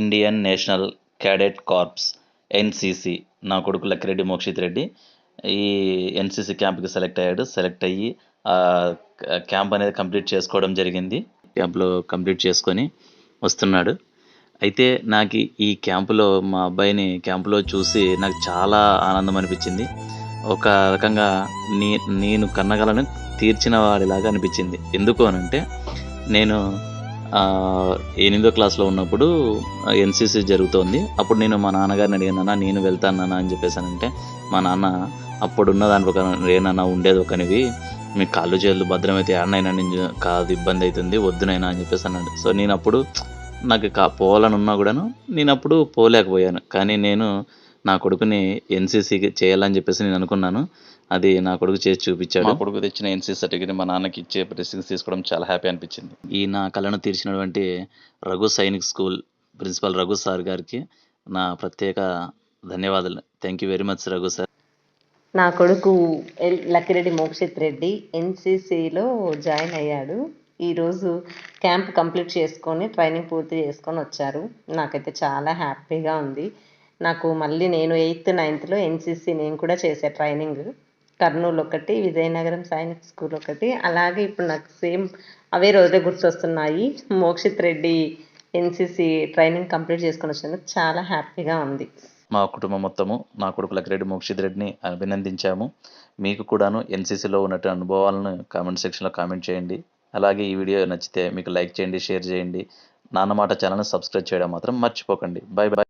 Indian National Cadet Corps NCC నా కొడుకు లక్కిరెడ్డి మోక్షిత్ రెడ్డి. ఈ ఎన్సిసి క్యాంప్కి సెలెక్ట్ అయ్యాడు. సెలెక్ట్ అయ్యి క్యాంప్ అనేది కంప్లీట్ చేసుకోవడం జరిగింది. క్యాంప్లో కంప్లీట్ చేసుకొని వస్తున్నాడు. అయితే నాకు ఈ క్యాంపులో మా అబ్బాయిని క్యాంపులో చూసి నాకు చాలా ఆనందం అనిపించింది. ఒక రకంగా నీ నేను కన్నగలను తీర్చిన వాడిలాగా అనిపించింది. ఎందుకు అనంటే నేను ఎనిమిదో క్లాస్లో ఉన్నప్పుడు ఎన్సీసీ జరుగుతోంది. అప్పుడు నేను మా నాన్నగారిని అడిగాను నేను వెళ్తాను నాన్న అని చెప్పేసానంటే మా నాన్న అప్పుడున్న దాని ప్రకారం ఏనన్నా ఉండేది ఒకనివి మీ కాళ్ళు చేతులు భద్రమైతే ఆడనైనా నేను కాదు ఇబ్బంది అవుతుంది వద్దునైనా అని చెప్పేసి అన్నాడు. సో నేను అప్పుడు నాకు కా పోవాలనున్నా కూడాను నేను అప్పుడు పోలేకపోయాను. కానీ నేను నా కొడుకుని ఎన్సీసీకి చేయాలని చెప్పేసి నేను అనుకున్నాను. అది నా కొడుకు చేసి చూపించాడు. మా కొడుకు తెచ్చిన ఎన్సీసీ సర్టిఫికేట్ మా నాన్నకి ఇచ్చే బ్లెస్సింగ్స్ తీసుకోవడం చాలా హ్యాపీ అనిపించింది. ఈ నా కళను తీర్చినటువంటి Raghu Sainik school principal Raghu sir గారికి నా ప్రత్యేక ధన్యవాదాలు. Thank you very much Raghu sir. నా కొడుకు ఎల్ లక్కిరెడ్డి మోక్షిత్ రెడ్డి ఎన్సీసీలో జాయిన్ అయ్యాడు. ఈరోజు క్యాంప్ కంప్లీట్ చేసుకొని ట్రైనింగ్ పూర్తి చేసుకొని వచ్చారు. నాకైతే చాలా హ్యాపీగా ఉంది. నాకు మళ్ళీ నేను ఎయిత్ నైన్త్లో ఎన్సీసీ నేను కూడా చేసే ట్రైనింగ్. కర్నూలు ఒకటి విజయనగరం సైనిక్ స్కూల్ ఒకటి అలాగే ఇప్పుడు నాకు సేమ్ అవే రోజే గుర్తొస్తున్నాయి. Mokshit Reddy NCC training complete చేసుకొని వచ్చినందుకు చాలా హ్యాపీగా ఉంది. మా కుటుంబం మొత్తము నా కొడుకు లక్కిరెడ్డి మోక్షిత్ రెడ్డిని అభినందించాము. మీకు కూడాను ఎన్సీసీలో ఉన్నట్టు అనుభవాలను కామెంట్ సెక్షన్లో కామెంట్ చేయండి. అలాగే ఈ వీడియో నచ్చితే మీకు లైక్ చేయండి షేర్ చేయండి. నాన్నమాట ఛానల్ని సబ్స్క్రైబ్ చేయడం మాత్రం మర్చిపోకండి. Bye bye